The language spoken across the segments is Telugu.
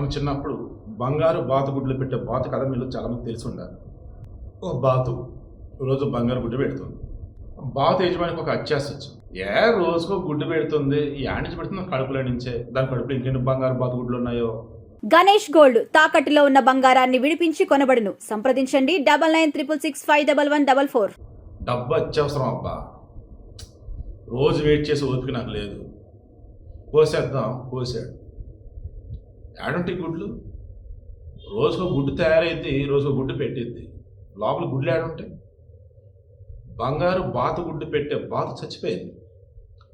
మన చిన్నప్పుడు బంగారు బాతు గుడ్లు పెట్టే బాతు కథ మీరు చాలామంది తెలిసి ఉండాలి ఒక బాతు రోజు బంగారు గుడ్డు పెడుతుంది. బాతు యజమానికి ఒక అత్యాస వచ్చింది. ఏ రోజుకో గుడ్డు పెడుతుంది ఈ నుంచి పెడుతుంది కడుపులో నుంచే దాని కడుపులో ఇంకెన్ని బంగారు బాతు గుడ్లు ఉన్నాయో? గణేష్ గోల్డ్ తాకట్టులో ఉన్న బంగారాన్ని విడిపించి కొనబడును. సంప్రదించండి double nine triple six five double one double four. డబ్బు అత్యవసరం అబ్బా. రోజు వెయిట్ చేసి ఓపిక నాకు లేదు. కోసేద్దాం కోసాడు. ఏడంటే గుడ్లు? రోజుకో గుడ్డు తయారైద్ది రోజుకో గుడ్డు పెట్టిద్ది. లోపల గుడ్లు ఏడుంటాయి బంగారు బాత గుడ్డు పెట్టే బాత చచ్చిపోయింది.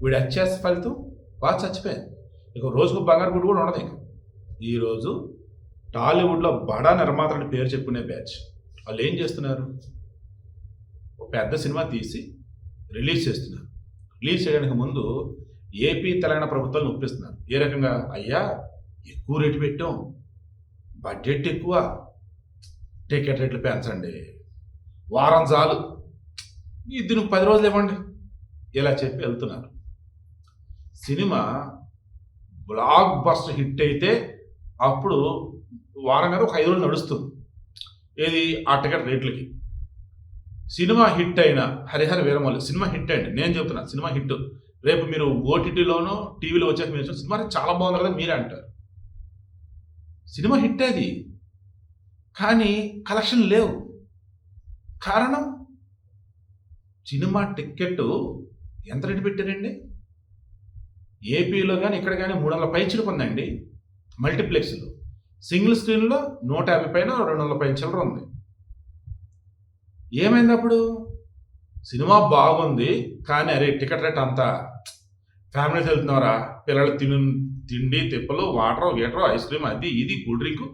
వీడు అత్యాస ఫలితం బాత చచ్చిపోయింది. ఇక రోజుకు బంగారు గుడ్డు కూడా ఉండదు ఇక. ఈరోజు టాలీవుడ్లో బడా నిర్మాతలని పేరు చెప్పుకునే బ్యాచ్. వాళ్ళు ఏం చేస్తున్నారు? ఒక పెద్ద సినిమా తీసి రిలీజ్ చేస్తున్నారు. రిలీజ్ చేయడానికి ముందు ఏపీ తెలంగాణ ప్రభుత్వాలను ఒప్పిస్తున్నారు ఏ రకంగా? అయ్యా ఎక్కువ రేటు పెట్టాం. బడ్జెట్ ఎక్కువ. టికెట్ రేట్లు పెంచండి. వారం చాలు. ఇది నువ్వు పది రోజులు ఇవ్వండి. ఇలా చెప్పి వెళ్తున్నారు. సినిమా బ్లాక్ బస్టర్ హిట్ అయితే అప్పుడు వారం కదా ఒక ఐదు రోజులు నడుస్తుంది. ఏది? ఆ టికెట్ రేట్లకి. సినిమా హిట్ అయిన హరిహర వీరమల్లి. సినిమా హిట్ అయ్యండి నేను చెప్తున్నా సినిమా హిట్. రేపు మీరు ఓటీటీలోనో టీవీలో వచ్చాక మీరు సినిమా చాలా బాగుంది కదా మీరే అంటారు. సినిమా హిట్ అది. కానీ కలెక్షన్ లేవు. కారణం? సినిమా టికెట్ ఎంత రేటు పెట్టారండి? ఏపీలో కానీ ఇక్కడ కానీ మూడు వందల పైచలు పొందండి మల్టీప్లెక్స్లో. సింగిల్ స్క్రీన్లో నూట యాభై పైన రెండు వందల పైన చిల్లర ఉంది. ఏమైంది అప్పుడు? సినిమా బాగుంది కానీ అరే టికెట్ రేట్ అంతా ఫ్యామిలీస్ వెళ్తున్నారా పిల్లలు తిను తిండి తిప్పలు వాటర్ గీటర్ ఐస్ క్రీమ్ అది ఇది కూల్ డ్రింక్.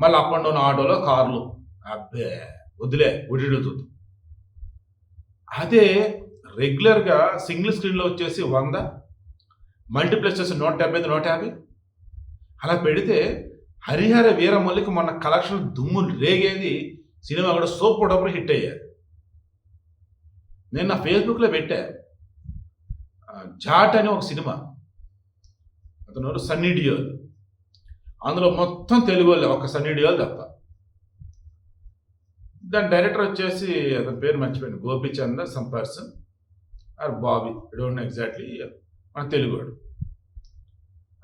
మళ్ళీ అప్ అండ్ డౌన్ ఆటోలో కార్లు. అబ్బే వద్దులే ఒడిడు చూద్దాం. అదే రెగ్యులర్గా సింగిల్ స్క్రీన్లో వచ్చేసి వంద మల్టీప్లెక్స్ నూట డెబ్బై ఐదు నూట యాభై. అలా పెడితే హరిహర వీరమల్లికి మొన్న కలెక్షన్ దుమ్ము రేగేది సినిమా కూడా సూపర్ డబ్బులు హిట్ అయ్యారు. నేను నా ఫేస్బుక్లో పెట్టా. జాట్ అని ఒక సినిమా. చెప్తున్నారు సన్నీ డియోల్. అందులో మొత్తం తెలుగు వాళ్ళే ఒక సన్నీ డియోల్ తప్ప. దాని డైరెక్టర్ వచ్చేసి అతని పేరు మర్చిపోయింది Gopichand some person or Bobby don't know exactly మన తెలుగువాడు.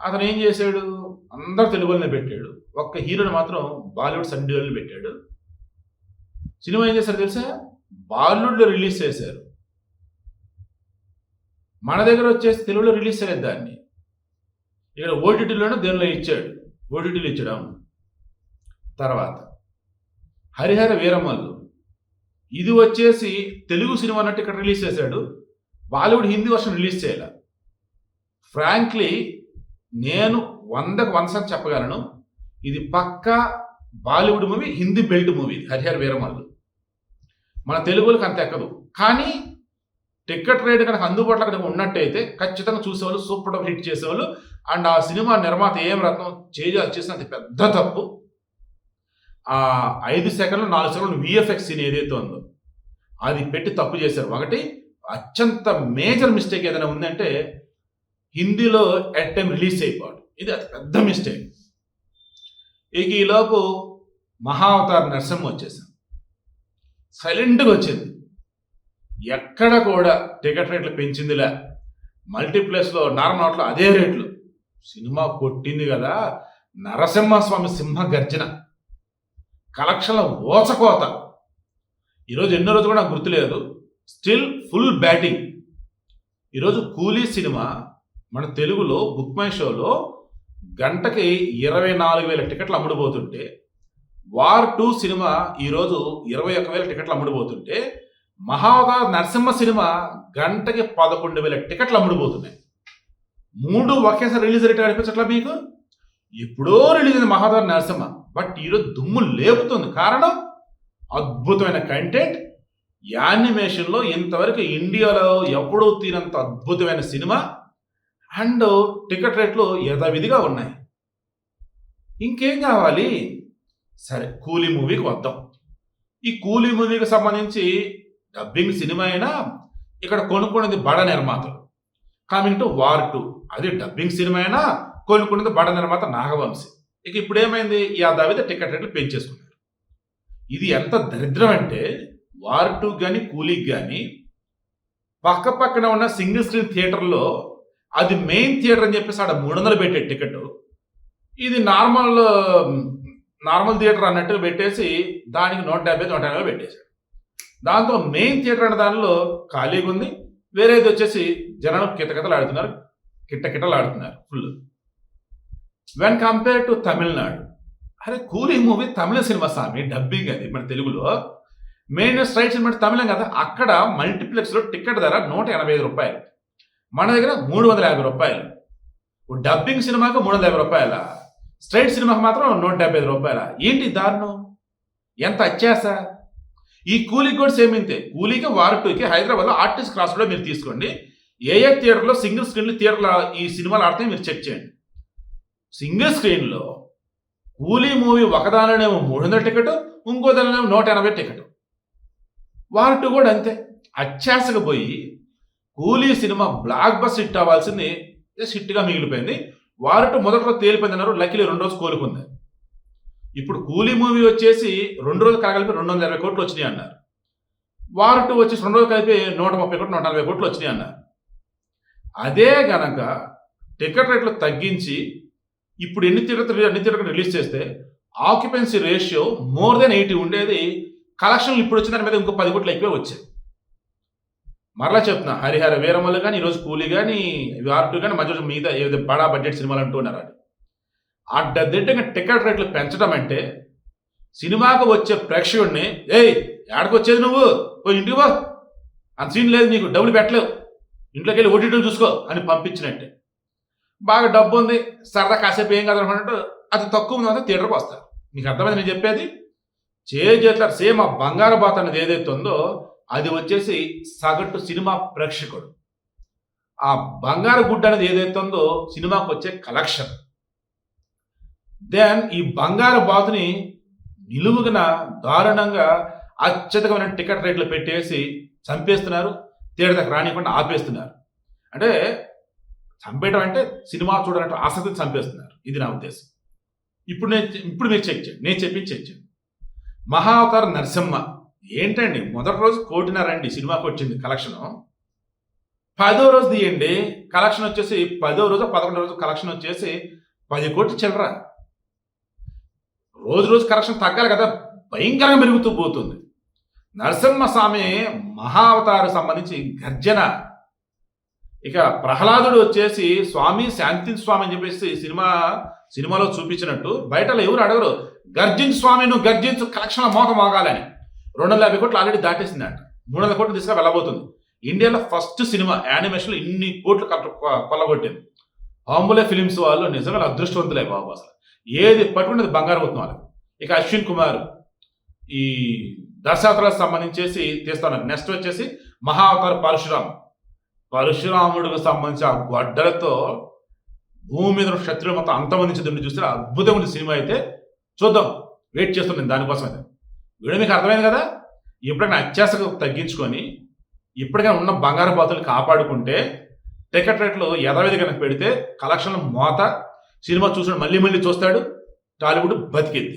అతను ఏం చేశాడు? అందరు తెలుగులోనే పెట్టాడు. ఒక్క హీరోని మాత్రం బాలీవుడ్ సన్ డియోల్ని పెట్టాడు. సినిమా ఏం చేశారు తెలుసా? బాలీవుడ్లో రిలీజ్ చేశారు. మన దగ్గర వచ్చేసి తెలుగులో రిలీజ్ చేయలేదు దాన్ని. ఇక్కడ ఓటీటీలోనే దేనిలో ఇచ్చాడు? ఓటీటీలు ఇచ్చాడు? అవును తర్వాత హరిహర వీరమల్లు. ఇది వచ్చేసి తెలుగు సినిమా అన్నట్టు ఇక్కడ రిలీజ్ చేశాడు. బాలీవుడ్ హిందీ వర్షన్ రిలీజ్ చేయాల. ఫ్రాంక్లీ నేను వందకు వంద శాతం చెప్పగలను. ఇది పక్కా Bollywood movie Hindi belt movie Harihara Veeramallu. మన తెలుగులకు అంత ఎక్కదు. కానీ టికెట్ రేట్ కనుక అందుబాటులో కనుక ఉన్నట్టయితే ఖచ్చితంగా చూసేవాళ్ళు సూపర్ డబ్ హిట్ చేసేవాళ్ళు. అండ్ ఆ సినిమా నిర్మాత ఏం రత్నం చేయ చేసినంత పెద్ద తప్పు. ఆ ఐదు సెకండ్లు నాలుగు సెకండ్లు విఎఫ్ఎక్స్ సీన్ ఏదైతే ఉందో అది పెట్టి తప్పు చేశారు. ఒకటి అత్యంత మేజర్ మిస్టేక్ ఏదైనా ఉందంటే హిందీలో ఎట్ టైం రిలీజ్ అయిపోవడం. ఇది అతి పెద్ద మిస్టేక్. ఇక ఈలోపు మహావతార నరసింహ వచ్చేసాం సైలెంట్గా వచ్చింది. ఎక్కడ కూడా టికెట్ రేట్లు పెంచిందిలే. మల్టీప్లెక్స్లో నార్మల్ అదే రేట్లు. సినిమా కొట్టింది కదా నరసింహస్వామి సింహ గర్జన. కలెక్షన్ల ఓచకోత ఈరోజు ఎన్నో రోజు కూడా నాకు గుర్తులేదు. Still full batting. ఈరోజు కూలీ సినిమా మన తెలుగులో బుక్ మై షోలో గంటకి ఇరవై నాలుగు వేల టికెట్లు అమ్ముడుపోతుంటే వార్ టూ సినిమా ఈరోజు ఇరవై ఒక్క వేల టికెట్లు అమ్ముడుపోతుంటే మహావతార నరసింహ సినిమా గంటకి పదకొండు వేల టికెట్లు అమ్ముడుపోతున్నాయి. మూడు ఒకేసారి రిలీజ్ రేట్ అనిపించట్లా మీకు? ఎప్పుడో రిలీజ్ అయింది మహావతార నరసింహ బట్ ఈరోజు దుమ్ము లేపుతుంది. కారణం? అద్భుతమైన కంటెంట్. యానిమేషన్లో ఇంతవరకు ఇండియాలో ఎప్పుడూ తీరంత అద్భుతమైన సినిమా. అండ్ టికెట్ రేట్లు యథావిధిగా ఉన్నాయి. ఇంకేం కావాలి? సరే కూలీ మూవీకి వద్దాం. ఈ కూలీ మూవీకి సంబంధించి డబ్బింగ్ సినిమా అయినా ఇక్కడ కొనుక్కున్నది బడ నిర్మాతలు. Coming to War two. అది డబ్బింగ్ సినిమా అయినా కొనుక్కున్నది బడ నిర్మాత నాగవంశి. ఇక ఇప్పుడు ఏమైంది యాదావిద టికెట్ రేట్లు పెంచేసుకున్నారు. ఇది ఎంత దరిద్రం అంటే వార్ టూ కానీ కూలీకి కానీ పక్క పక్కన ఉన్న సింగిల్ స్క్రీన్ థియేటర్లో అది మెయిన్ థియేటర్ అని చెప్పేసి ఆడ మూడు వందలు పెట్టే టికెట్. ఇది నార్మల్ నార్మల్ థియేటర్ అన్నట్టు పెట్టేసి దానికి నూట డెబ్బై నూట ఎనభై పెట్టేశాడు దాంతో మెయిన్ థియేటర్ అనే దానిలో ఖాళీగా ఉంది. వేరేది వచ్చేసి జనం కిటకిటలు ఆడుతున్నారు. కిట్టకిటలు ఆడుతున్నారు full when compare to Tamil Nadu అరే కూలీ మూవీ తమిళ సినిమా స్వామి డబ్బింగ్ అది మన తెలుగులో. మెయిన్ స్ట్రైట్ సినిమా తమిళం కదా అక్కడ మల్టీప్లెక్స్లో టికెట్ ధర నూట ఎనభై ఐదు రూపాయలు. మన దగ్గర మూడు వందల యాభై రూపాయలు. డబ్బింగ్ సినిమాకు మూడు వందల యాభై రూపాయల? స్ట్రైట్ సినిమాకు మాత్రం నూట డెబ్బై ఐదు రూపాయల? ఏంటి దారుణం? ఎంత అత్యాస? ఈ కూలీకి కూడా సేమ్ ఇంతే కూలీకి వార్ టూకి హైదరాబాద్లో ఆర్టిస్ట్ క్రాస్ కూడా మీరు తీసుకోండి. ఏ ఏ థియేటర్లో సింగిల్ స్క్రీన్లు థియేటర్లో ఈ సినిమాలు ఆడితే మీరు చెక్ చేయండి. సింగిల్ స్క్రీన్లో కూలీ మూవీ ఒకదానినేమో మూడు వందల టికెట్ ఇంకో దానినేమో నూట ఎనభై టికెట్. వార్ టూ కూడా అంతే. అత్యాసగా పోయి కూలీ సినిమా బ్లాక్ బస్ హిట్ అవ్వాల్సింది జస్ట్ హిట్గా మిగిలిపోయింది. వార్ మొదట్లో తేలిపోయిందన్నారు తేలిపోయింది అన్నారు లక్కీలు రెండు రోజు కోలుకుంది ఇప్పుడు కూలీ మూవీ వచ్చేసి రెండు రోజులు కలగలిపి రెండు వందల ఇరవై కోట్లు వచ్చినాయి అన్నారు. వార్ టూ వచ్చేసి రెండు రోజులు కలిపి నూట ముప్పై కోట్లు నూట నలభై కోట్లు వచ్చినాయి అన్నారు. అదే గనక టికెట్ రేట్లు తగ్గించి ఇప్పుడు ఎన్ని థియేటర్ ఎన్ని థియేటర్ రిలీజ్ చేస్తే occupancy ratio more than eighty ఉండేది. కలెక్షన్లు ఇప్పుడు వచ్చిన దాని మీద ఇంకో పది కోట్లు ఎక్కువే వచ్చాయి. మరలా చెప్తున్నా హరిహర వీరమల్లు కానీ ఈరోజు కూలీ కానీ వార్టు కానీ మధ్య మిగతా ఏదో బడా బడ్జెట్ సినిమాలు అంటున్నారు అని అడ్డదిడ్డంగా టికెట్ రేట్లు పెంచడం అంటే సినిమాకు వచ్చే ప్రేక్షకుడిని ఏయ్ ఏడకు వచ్చేది నువ్వు? ఓ ఇంటికి పో. అంత సీన్ లేదు నీకు డబ్బులు పెట్టలేవు. ఇంట్లోకి వెళ్ళి ఓటీటీలు చూసుకో అని పంపించినట్టే. బాగా డబ్బు ఉంది సరదా కాసేపు ఏం కదా అది తక్కువ ఉంది అంటే థియేటర్కి వస్తారు. మీకు అర్థమైంది నేను చెప్పేది? చేతులారు సేమ్ ఆ బంగారు బాత అనేది ఏదైతే ఉందో అది వచ్చేసి సగటు సినిమా ప్రేక్షకుడు. ఆ బంగారు గుడ్డ అనేది ఏదైతే ఉందో సినిమాకు వచ్చే కలెక్షన్. దెన్ ఈ బంగారు బాతుని నిలువుగన దారుణంగా అత్యధికమైన టికెట్ రేట్లు పెట్టేసి చంపేస్తున్నారు. థియేటర్ దగ్గర రానివ్వకుండా ఆపేస్తున్నారు. అంటే చంపేయడం అంటే సినిమా చూడాలంటే ఆసక్తిని చంపేస్తున్నారు. ఇది నా ఉద్దేశం. ఇప్పుడు నేను ఇప్పుడు మీరు చెక్ చేయండి. నేను చెప్పి చెక్ చేయండి. మహావతార నరసింహ. ఏంటండి? మొదటి రోజు కోటినారండి సినిమాకి వచ్చింది కలెక్షన్. పదో రోజు తీయండి. కలెక్షన్ వచ్చేసి పదో రోజు పదకొండో రోజు కలెక్షన్ వచ్చేసి పది కోట్లు చిల్లర. రోజు రోజు కరెక్షన్ తగ్గాలి కదా భయంకరంగా పెరుగుతూ పోతుంది. నరసింహ స్వామి మహావతారు సంబంధించి గర్జన. ఇక ప్రహ్లాదుడు వచ్చేసి స్వామి శాంతి స్వామి అని చెప్పేసి సినిమా సినిమాలో చూపించినట్టు బయటలో ఎవరు అడగరు. గర్జించు స్వామి నువ్వు గర్జించు కలెక్షన్ల మోక మోగాలని. రెండు వందల యాభై కోట్లు ఆల్రెడీ దాటేసింది అంట మూడు వందల కోట్లు తీసుకుని వెళ్ళబోతుంది. ఇండియాలో ఫస్ట్ సినిమా యానిమేషన్లో ఇన్ని కోట్లు కొ- కొల్లగొట్టింది. ఆంబులే ఫిలిమ్స్ వాళ్ళు నిజంగా అదృష్టవంతులే బాబు అసలు. ఏది పట్టుకున్నది బంగారం అవుతుంది వాళ్ళకి. ఇక అశ్విన్ కుమార్ ఈ దశావతారాలకు సంబంధించేసి తీస్తున్నారు నెక్స్ట్ వచ్చేసి మహావతార పరశురామ్. పరశురాముడికి సంబంధించి ఆ గొడ్డలతో భూమి మీద ఉన్న శత్రువులు మొత్తం అంతమందించి చూస్తే అద్భుతమైన ఉంది సినిమా అయితే. చూద్దాం. వెయిట్ చేస్తున్నాను దానికోసం అయితే వీడియో మీకు అర్థమైంది కదా? ఎప్పుడైనా అత్యాసకు తగ్గించుకొని ఇప్పటికైనా ఉన్న బంగారు బాతులు కాపాడుకుంటే టికెట్ రేట్లు యథావిధి కనుక పెడితే కలెక్షన్ల మోత సినిమా చూసిన మళ్ళీ మళ్ళీ చూస్తాడు టాలీవుడ్ బతికింది.